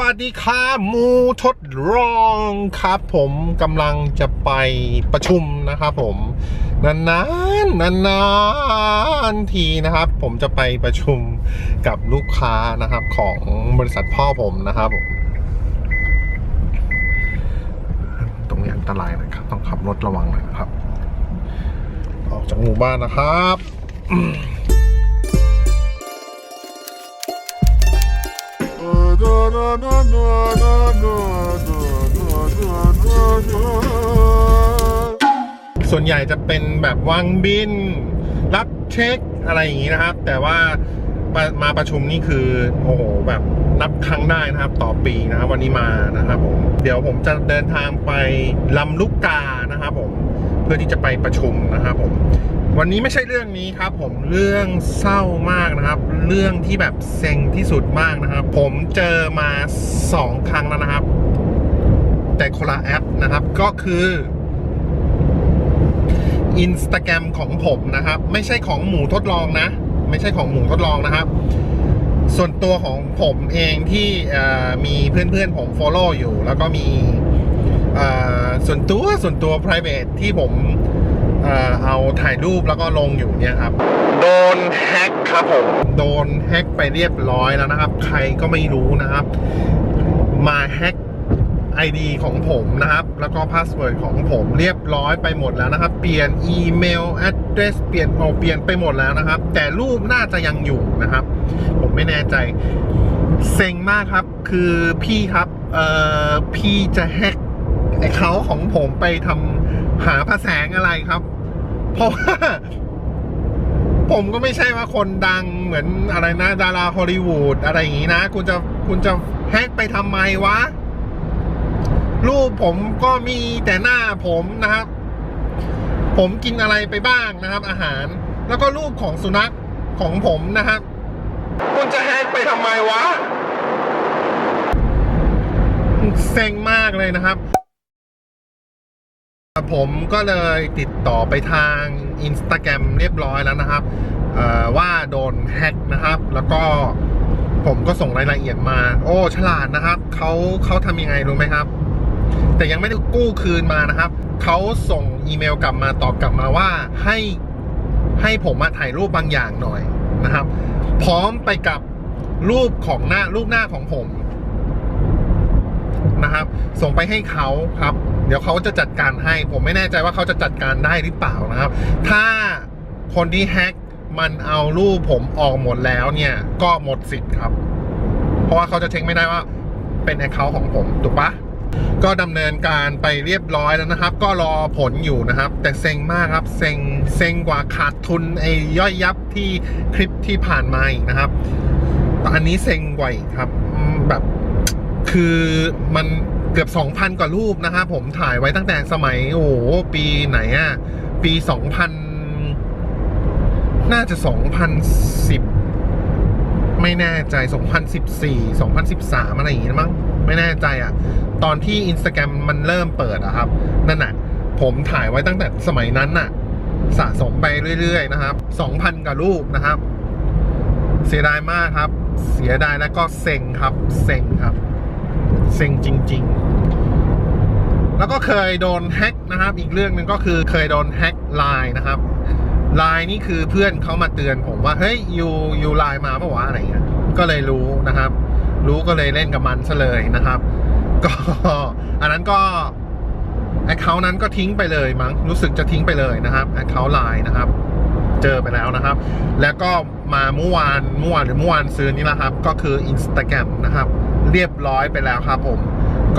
วัสดีครับมูทดลองครับ ผมกำลังจะไปประชุมนะครับผมนานๆนานๆทีนะครับ ผมจะไปประชุมกับลูกค้านะครับของบริษัทพ่อผมนะครับผมตรงนี้อันตรายนะครับ ต้องขับรถระวังหน่อยนะครับ ออกจากหมู่บ้านนะครับ ส่วนใหญ่จะเป็นแบบวางบิน รับเช็คอะไรอย่างนี้นะครับ แต่ว่ามาประชุมนี่คือโอ้โหแบบนับครั้งได้นะครับ ต่อปีนะครับวันนี้มานะครับผมเดี๋ยวผมจะเดินทางไปลำลูกกานะครับผมเพื่อที่จะไปประชุมนะครับผม วันนี้ไม่ใช่เรื่องนี้ครับ ผมเรื่องเศร้ามากนะครับ เรื่องที่แบบเซ็งที่สุดมากนะครับ ผมเจอมาสองครั้งแล้วนะครับ แต่คนละแอปนะครับก็คืออินสตาแกรมของผมนะครับ ไม่ใช่ของหมูทดลองนะ ไม่ใช่ของหมูทดลองนะครับ ส่วนตัวของผมเองที่มีเพื่อนๆผม follow อยู่ แล้วก็มีส่วนตัวส่วนตัว private ที่ผม เอ่อเอาถ่ายรูปแล้วก็ลงอยู่เนี่ยครับ โดนแฮ็กครับผมโดนแฮ็กไปเรียบร้อยแล้วนะครับ ใครก็ไม่รู้นะครับ มาแฮ็ก ID ของผมนะครับ แล้วก็พาสเวิร์ดของผมเรียบร้อยไปหมดแล้วนะครับ เปลี่ยนอีเมล address เปลี่ยนโอเปลี่ยนไปหมดแล้วนะครับ แต่รูปน่าจะยังอยู่นะครับ ผมไม่แน่ใจเซ็งมากครับ คือพี่ครับเอ่อพี่จะแฮกไอเขาของผมไปทำหาพระแสงอะไรครับ เพราะว่าผมก็ไม่ใช่ว่าคนดังเหมือนอะไรนะ ดาราฮอลลีวูดอะไรอย่างนี้นะ คุณจะคุณจะแฮกไปทำไมวะ รูปผมก็มีแต่หน้าผมนะครับ ผมกินอะไรไปบ้างนะครับ อาหาร แล้วก็รูปของสุนัขของผมนะครับ คุณจะแฮกไปทำไมวะเซ็งมากเลยนะครับ ผมก็เลยติดต่อไปทาง Instagram เรียบร้อยแล้วนะครับว่าโดนแฮกนะครับ แล้วก็ผมก็ส่งรายละเอียดมา โอ้ฉลาดนะครับเขาเขาทำยังไงรู้ไหมครับ แต่ยังไม่ได้กู้คืนมานะครับเขาส่งอีเมลกลับมาตอบกลับมาว่าให้ให้ผมมาถ่ายรูปบางอย่างหน่อยนะครับ พร้อมไปกับรูปของหน้ารูปหน้าของผมนะครับ ส่งไปให้เขาครับ เดี๋ยวเขาจะจัดการให้ ผมไม่แน่ใจว่าเขาจะจัดการได้หรือเปล่านะครับ ถ้าคนที่แฮ็กมันเอารูปผมออกหมดแล้วเนี่ย ก็หมดสิทธิ์ครับ เพราะว่าเขาจะเช็คไม่ได้ว่าเป็นแอคเคาท์ของผมถูกปะก็ดำเนินการไปเรียบร้อยแล้วนะครับ ก็รอผลอยู่นะครับ แต่เซ็งมากครับเซ็งเซ็งกว่าขาดทุนไอ้ย่อยยับที่คลิปที่ผ่านมาอีกนะครับอันนี้เซ็งกว่าอีกครับแบบคือมัน เกือบ 2,000 กว่ารูปนะครับผมถ่ายไว้ตั้งแต่สมัย โอ้โหปีไหนอะปี 2,000 น่าจะ 2010 ไม่แน่ใจ 2014 2013 อะไรอย่างงี้มั้งไม่แน่ใจอะตอนที่ Instagram มันเริ่มเปิดอะครับ นั่นน่ะผมถ่ายไว้ตั้งแต่สมัยนั้นน่ะสะสมไปเรื่อยๆ นะครับ 2,000 กว่ารูปนะครับ เสียดายมากครับ เสียดายแล้วก็เซ็งครับ เซ็งครับ เซ็งจริง ๆ แล้วก็เคยโดนแฮ็กนะครับ อีกเรื่องหนึ่งก็คือเคยโดนแฮ็กไลน์นะครับไลน์นี่คือเพื่อนเขามาเตือนผมว่าเฮ้ยยูยูไลน์มาปะวะอะไรเงี้ยก็เลยรู้นะครับ รู้ก็เลยเล่นกับมันซะเลยนะครับ ก็อันนั้นก็แอคเคาท์นั้นก็ทิ้งไปเลยมั้งรู้สึกจะทิ้งไปเลยนะครับแอคเคาท์ไลน์นะครับ เจอไปแล้วนะครับ แล้วก็มาเมื่อวานเมื่อวานหรือเมื่อวานซื้อนี่แหละครับ ก็คือ Instagram นะครับ เรียบร้อยไปแล้วครับผม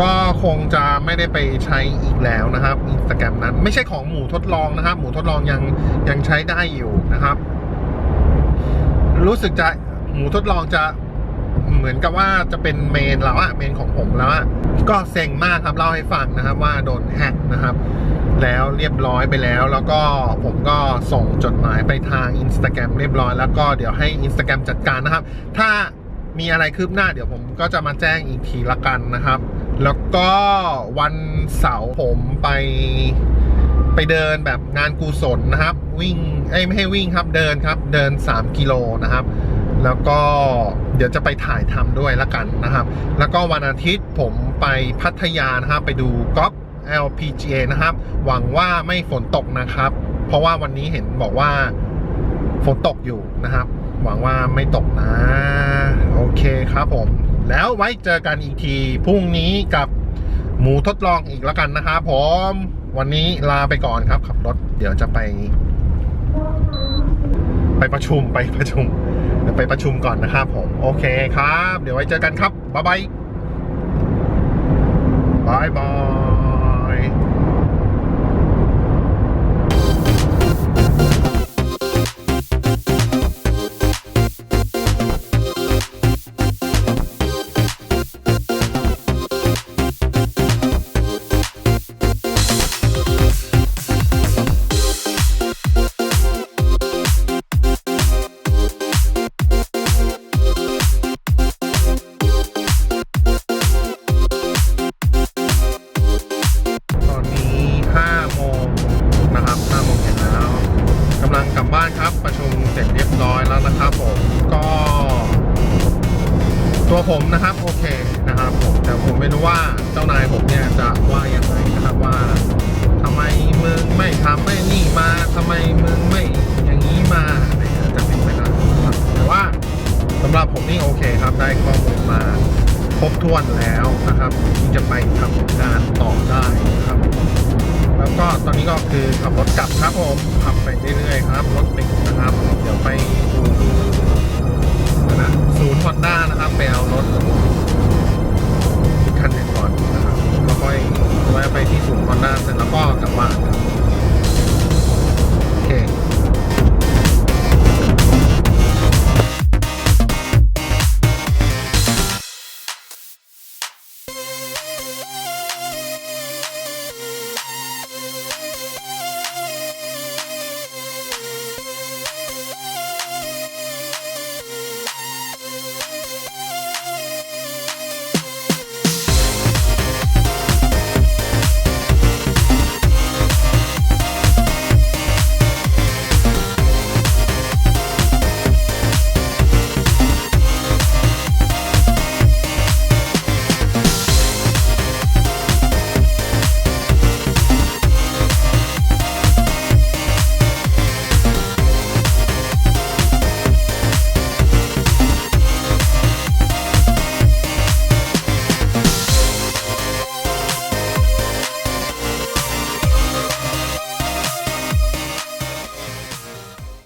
ก็คงจะไม่ได้ไปใช้อีกแล้วนะครับ Instagram นั้น ไม่ใช่ของหมูทดลองนะครับ หมูทดลองยังยังใช้ได้อยู่นะครับ รู้สึกจะหมูทดลองจะเหมือนกับว่าจะเป็นเมนแล้วอะเมนของผมแล้วอะก็เซ็งมากครับเล่าให้ฟังนะครับ ว่าโดนแฮกนะครับ แล้วเรียบร้อยไปแล้ว แล้วก็ผมก็ส่งจดหมายไปทาง Instagram เรียบร้อยแล้วก็เดี๋ยวให้ Instagram จัดการนะครับ ถ้า มีอะไรคืบหน้าเดี๋ยวผมก็จะมาแจ้งอีกทีละกันนะครับ แล้วก็วันเสาร์ผมไปไปเดินแบบงานกุศลนะครับ วิ่งเอ้ไม่ให้วิ่งครับเดินครับเดิน 3 กิโลนะครับ แล้วก็เดี๋ยวจะไปถ่ายทำด้วยละกันนะครับ แล้วก็วันอาทิตย์ผมไปพัทยานะครับ ไปดูกอล์ฟ LPGA นะครับ หวังว่าไม่ฝนตกนะครับ เพราะว่าวันนี้เห็นบอกว่าฝนตกอยู่นะครับ หวังว่าไม่ตกนะ โอเคครับผม แล้วไว้เจอกันอีกทีพรุ่งนี้กับหมูทดลองอีกแล้วกันนะครับผม วันนี้ลาไปก่อนครับ ขับรถเดี๋ยวจะไป ไปประชุมไปประชุมเดี๋ยวไปประชุมก่อนนะครับผม โอเคครับ เดี๋ยวไว้เจอกันครับบ๊ายบายบายบาย ตัวผมนะครับโอเคนะครับผมแต่ผมไม่รู้ว่าเจ้านายผมเนี่ยจะว่ายังไงนะครับว่าทำไมมึงไม่ทำไม่นี่มาทำไมมึงไม่อย่างนี้มาอะไรเงี้ยจะเป็นไปได้นะครับแต่ว่าสำหรับผมนี่โอเคครับได้ข้อมูลมาครบถ้วนแล้วนะครับที่จะไปทำงานต่อได้ครับแล้วก็ตอนนี้ก็คือขับรถกลับครับผมขับไปเรื่อยๆครับรถติดนะครับ เดี๋ยวไปดู